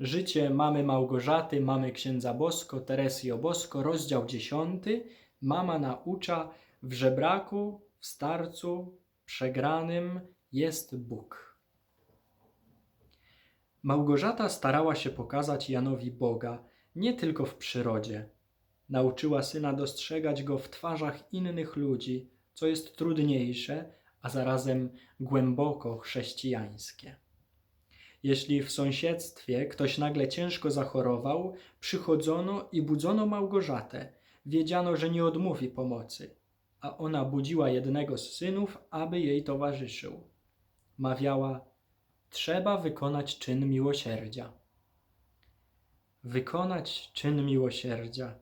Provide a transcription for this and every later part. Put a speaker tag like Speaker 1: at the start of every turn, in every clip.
Speaker 1: Życie mamy Małgorzaty, mamy księdza Bosko, Teresji Obosko, rozdział 10. Mama naucza, w żebraku, w starcu, przegranym jest Bóg. Małgorzata starała się pokazać Janowi Boga nie tylko w przyrodzie. Nauczyła syna dostrzegać go w twarzach innych ludzi, co jest trudniejsze, a zarazem głęboko chrześcijańskie. Jeśli w sąsiedztwie ktoś nagle ciężko zachorował, przychodzono i budzono Małgorzatę. Wiedziano, że nie odmówi pomocy, a ona budziła jednego z synów, aby jej towarzyszył. Mawiała: Trzeba wykonać czyn miłosierdzia. Wykonać czyn miłosierdzia.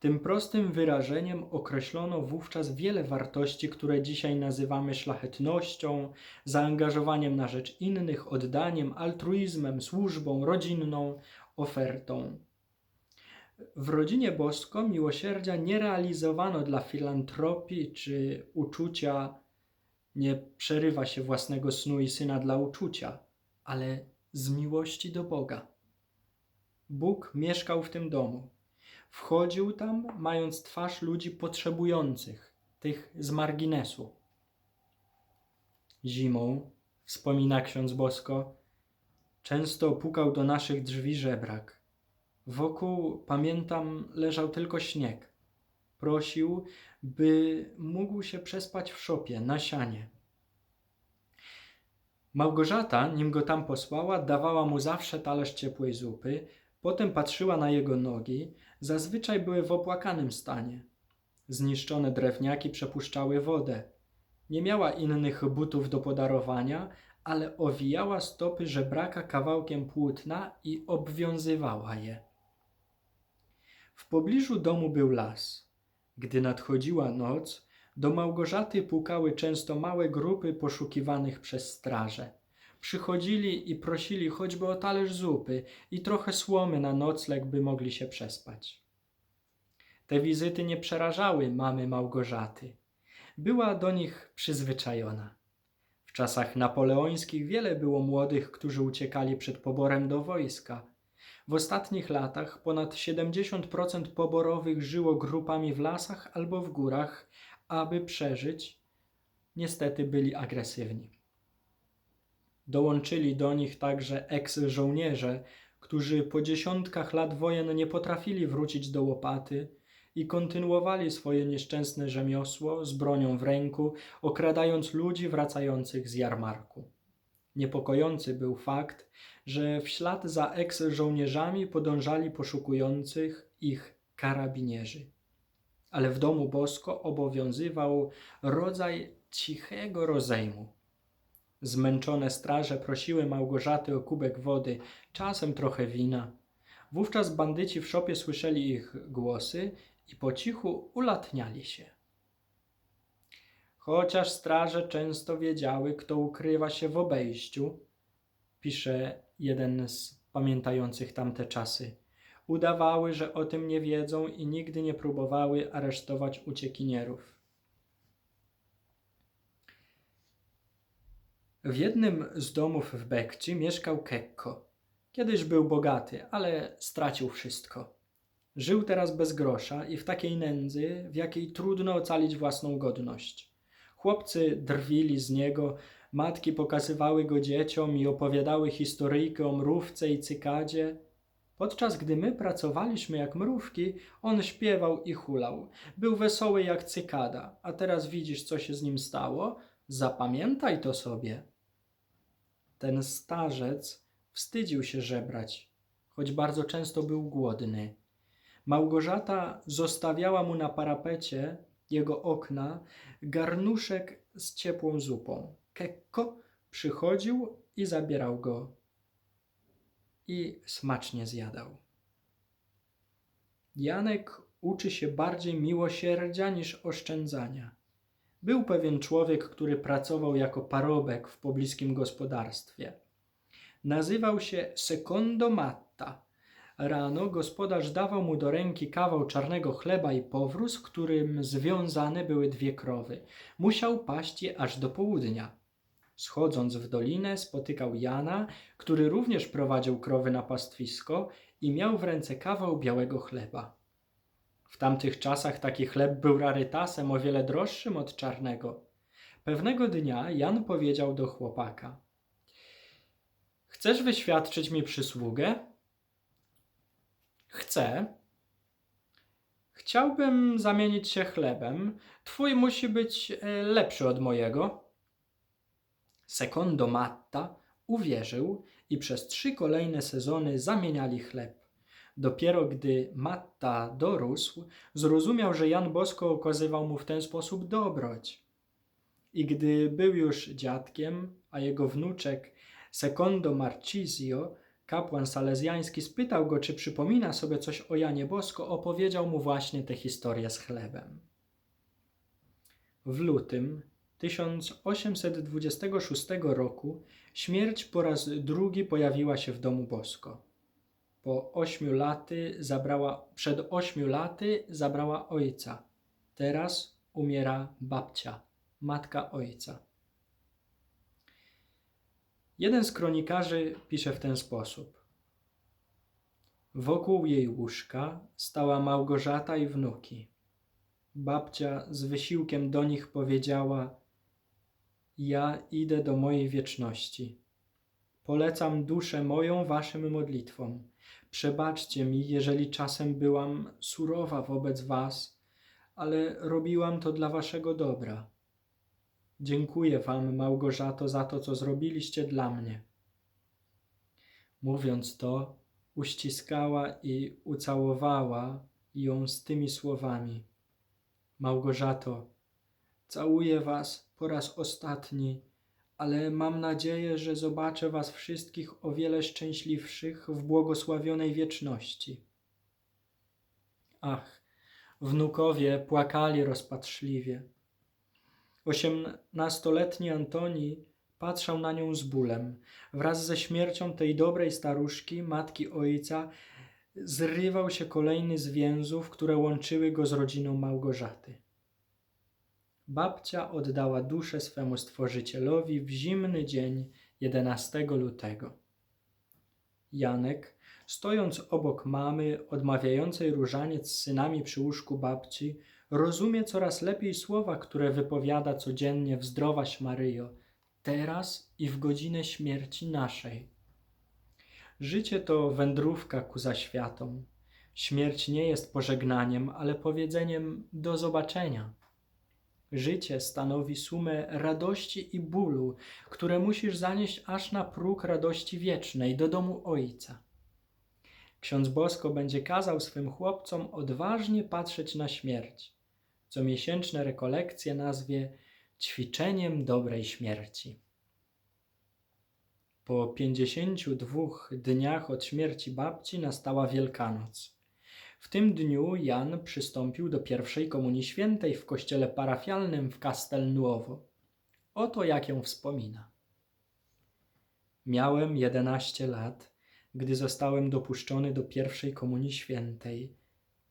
Speaker 1: Tym prostym wyrażeniem określono wówczas wiele wartości, które dzisiaj nazywamy szlachetnością, zaangażowaniem na rzecz innych, oddaniem, altruizmem, służbą, rodzinną, ofertą. W rodzinie Bosko miłosierdzia nie realizowano dla filantropii czy uczucia, nie przerywa się własnego snu i syna dla uczucia, ale z miłości do Boga. Bóg mieszkał w tym domu. Wchodził tam, mając twarz ludzi potrzebujących, tych z marginesu. Zimą, wspomina ksiądz Bosko, często pukał do naszych drzwi żebrak. Wokół, pamiętam, leżał tylko śnieg. Prosił, by mógł się przespać w szopie, na sianie. Małgorzata, nim go tam posłała, dawała mu zawsze talerz ciepłej zupy, potem patrzyła na jego nogi, zazwyczaj były w opłakanym stanie. Zniszczone drewniaki przepuszczały wodę. Nie miała innych butów do podarowania, ale owijała stopy żebraka kawałkiem płótna i obwiązywała je. W pobliżu domu był las. Gdy nadchodziła noc, do Małgorzaty pukały często małe grupy poszukiwanych przez straże. Przychodzili i prosili choćby o talerz zupy i trochę słomy na nocleg, by mogli się przespać. Te wizyty nie przerażały mamy Małgorzaty. Była do nich przyzwyczajona. W czasach napoleońskich wiele było młodych, którzy uciekali przed poborem do wojska. W ostatnich latach ponad 70% poborowych żyło grupami w lasach albo w górach, aby przeżyć. Niestety byli agresywni. Dołączyli do nich także eks-żołnierze, którzy po dziesiątkach lat wojen nie potrafili wrócić do łopaty i kontynuowali swoje nieszczęsne rzemiosło z bronią w ręku, okradając ludzi wracających z jarmarku. Niepokojący był fakt, że w ślad za eks-żołnierzami podążali poszukujących ich karabinierzy. Ale w domu Bosko obowiązywał rodzaj cichego rozejmu. Zmęczone straże prosiły Małgorzaty o kubek wody, czasem trochę wina. Wówczas bandyci w szopie słyszeli ich głosy i po cichu ulatniali się. Chociaż straże często wiedziały, kto ukrywa się w obejściu, pisze jeden z pamiętających tamte czasy, udawały, że o tym nie wiedzą i nigdy nie próbowały aresztować uciekinierów. W jednym z domów w Bekci mieszkał Kekko. Kiedyś był bogaty, ale stracił wszystko. Żył teraz bez grosza i w takiej nędzy, w jakiej trudno ocalić własną godność. Chłopcy drwili z niego, matki pokazywały go dzieciom i opowiadały historyjkę o mrówce i cykadzie. Podczas gdy my pracowaliśmy jak mrówki, on śpiewał i hulał. Był wesoły jak cykada, a teraz widzisz, co się z nim stało? Zapamiętaj to sobie. Ten starzec wstydził się żebrać, choć bardzo często był głodny. Małgorzata zostawiała mu na parapecie jego okna garnuszek z ciepłą zupą. Kekko przychodził i zabierał go i smacznie zjadał. Janek uczy się bardziej miłosierdzia niż oszczędzania. Był pewien człowiek, który pracował jako parobek w pobliskim gospodarstwie. Nazywał się Secondo Matta. Rano gospodarz dawał mu do ręki kawał czarnego chleba i powróz, którym związane były dwie krowy. Musiał paść je aż do południa. Schodząc w dolinę, spotykał Jana, który również prowadził krowy na pastwisko i miał w ręce kawał białego chleba. W tamtych czasach taki chleb był rarytasem o wiele droższym od czarnego. Pewnego dnia Jan powiedział do chłopaka: Chcesz wyświadczyć mi przysługę? Chcę. Chciałbym zamienić się chlebem. Twój musi być e, lepszy od mojego. Secondo Matta uwierzył i przez trzy kolejne sezony zamieniali chleb. Dopiero gdy Matta dorósł, zrozumiał, że Jan Bosko okazywał mu w ten sposób dobroć. I gdy był już dziadkiem, a jego wnuczek Secondo Marcisio, kapłan salezjański, spytał go, czy przypomina sobie coś o Janie Bosko, opowiedział mu właśnie tę historię z chlebem. W lutym 1826 roku śmierć po raz drugi pojawiła się w domu Bosko. Po ośmiu laty zabrała, przed ośmiu laty zabrała ojca. Teraz umiera babcia, matka ojca. Jeden z kronikarzy pisze w ten sposób. Wokół jej łóżka stała Małgorzata i wnuki. Babcia z wysiłkiem do nich powiedziała: Ja idę do mojej wieczności. Polecam duszę moją waszym modlitwom. Przebaczcie mi, jeżeli czasem byłam surowa wobec was, ale robiłam to dla waszego dobra. Dziękuję wam, Małgorzato, za to, co zrobiliście dla mnie. Mówiąc to, uściskała i ucałowała ją z tymi słowami. Małgorzato, całuję was po raz ostatni, ale mam nadzieję, że zobaczę was wszystkich o wiele szczęśliwszych w błogosławionej wieczności. Ach, wnukowie płakali rozpaczliwie. Osiemnastoletni Antoni patrzał na nią z bólem. Wraz ze śmiercią tej dobrej staruszki, matki ojca, zrywał się kolejny z więzów, które łączyły go z rodziną Małgorzaty. Babcia oddała duszę swemu stworzycielowi w zimny dzień 11 lutego. Janek, stojąc obok mamy, odmawiającej różaniec z synami przy łóżku babci, rozumie coraz lepiej słowa, które wypowiada codziennie w zdrowaś Maryjo, teraz i w godzinę śmierci naszej. Życie to wędrówka ku zaświatom. Śmierć nie jest pożegnaniem, ale powiedzeniem do zobaczenia. Życie stanowi sumę radości i bólu, które musisz zanieść aż na próg radości wiecznej, do domu Ojca. Ksiądz Bosko będzie kazał swym chłopcom odważnie patrzeć na śmierć, co miesięczne rekolekcje nazwie ćwiczeniem dobrej śmierci. Po pięćdziesięciu dwóch dniach od śmierci babci nastała Wielkanoc. W tym dniu Jan przystąpił do pierwszej komunii świętej w kościele parafialnym w Castelnuovo. Oto jak ją wspomina. Miałem jedenaście lat, gdy zostałem dopuszczony do pierwszej komunii świętej.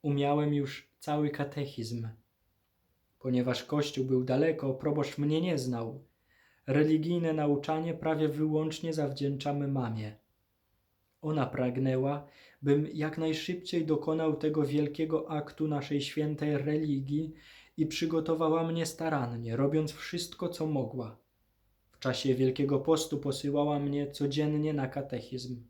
Speaker 1: Umiałem już cały katechizm. Ponieważ kościół był daleko, proboszcz mnie nie znał. Religijne nauczanie prawie wyłącznie zawdzięczamy mamie. Ona pragnęła, bym jak najszybciej dokonał tego wielkiego aktu naszej świętej religii i przygotowała mnie starannie, robiąc wszystko, co mogła. W czasie Wielkiego Postu posyłała mnie codziennie na katechizm.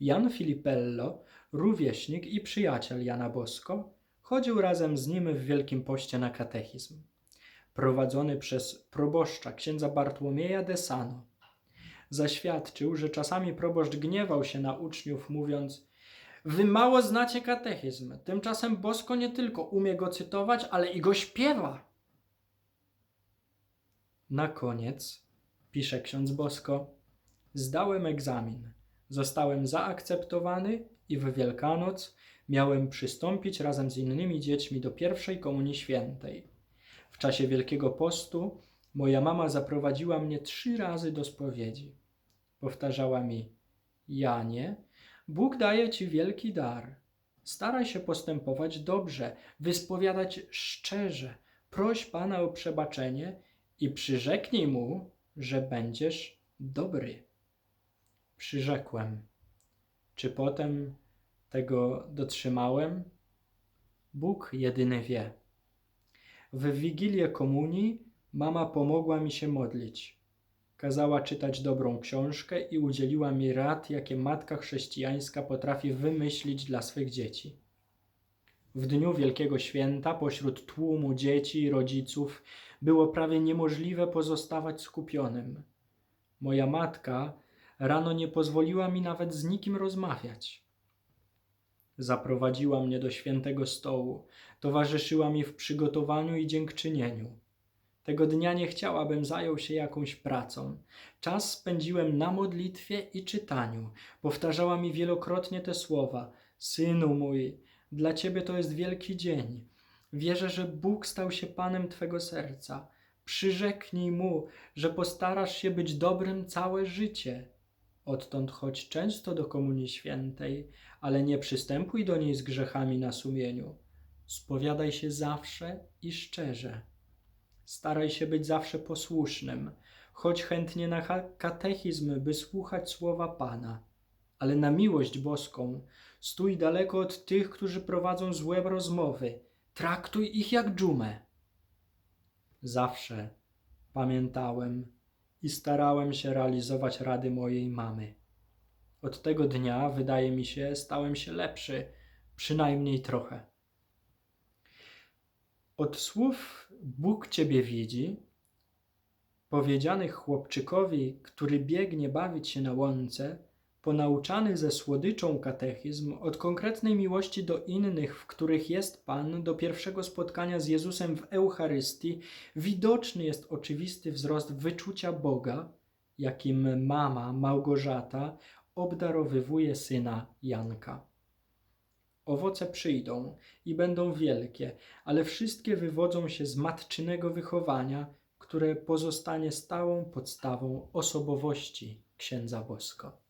Speaker 1: Jan Filipello, rówieśnik i przyjaciel Jana Bosko, chodził razem z nim w Wielkim Poście na katechizm. Prowadzony przez proboszcza księdza Bartłomieja de Sano, zaświadczył, że czasami proboszcz gniewał się na uczniów, mówiąc: Wy mało znacie katechizm. Tymczasem Bosko nie tylko umie go cytować, ale i go śpiewa. Na koniec, pisze ksiądz Bosko, zdałem egzamin. Zostałem zaakceptowany i w Wielkanoc miałem przystąpić razem z innymi dziećmi do pierwszej komunii świętej. W czasie Wielkiego Postu moja mama zaprowadziła mnie trzy razy do spowiedzi. Powtarzała mi: Janie, Bóg daje ci wielki dar. Staraj się postępować dobrze, wyspowiadać szczerze, proś Pana o przebaczenie i przyrzeknij mu, że będziesz dobry. Przyrzekłem. Czy potem tego dotrzymałem? Bóg jedyny wie. W wigilię komunii mama pomogła mi się modlić. Kazała czytać dobrą książkę i udzieliła mi rad, jakie matka chrześcijańska potrafi wymyślić dla swych dzieci. W dniu Wielkiego Święta, pośród tłumu dzieci i rodziców, było prawie niemożliwe pozostawać skupionym. Moja matka rano nie pozwoliła mi nawet z nikim rozmawiać. Zaprowadziła mnie do świętego stołu, towarzyszyła mi w przygotowaniu i dziękczynieniu. Tego dnia nie chciałabym zajął się jakąś pracą. Czas spędziłem na modlitwie i czytaniu. Powtarzała mi wielokrotnie te słowa: Synu mój, dla ciebie to jest wielki dzień. Wierzę, że Bóg stał się Panem twego serca. Przyrzeknij mu, że postarasz się być dobrym całe życie. Odtąd chodź często do Komunii Świętej, ale nie przystępuj do niej z grzechami na sumieniu. Spowiadaj się zawsze i szczerze. Staraj się być zawsze posłusznym. Chodź chętnie na katechizm, by słuchać słowa Pana. Ale na miłość boską stój daleko od tych, którzy prowadzą złe rozmowy. Traktuj ich jak dżumę. Zawsze pamiętałem i starałem się realizować rady mojej mamy. Od tego dnia, wydaje mi się, stałem się lepszy, przynajmniej trochę. Od słów Bóg Ciebie widzi, powiedzianych chłopczykowi, który biegnie bawić się na łące, ponauczany ze słodyczą katechizm od konkretnej miłości do innych, w których jest Pan, do pierwszego spotkania z Jezusem w Eucharystii, widoczny jest oczywisty wzrost wyczucia Boga, jakim mama Małgorzata obdarowywuje syna Janka. Owoce przyjdą i będą wielkie, ale wszystkie wywodzą się z matczynego wychowania, które pozostanie stałą podstawą osobowości księdza Bosko.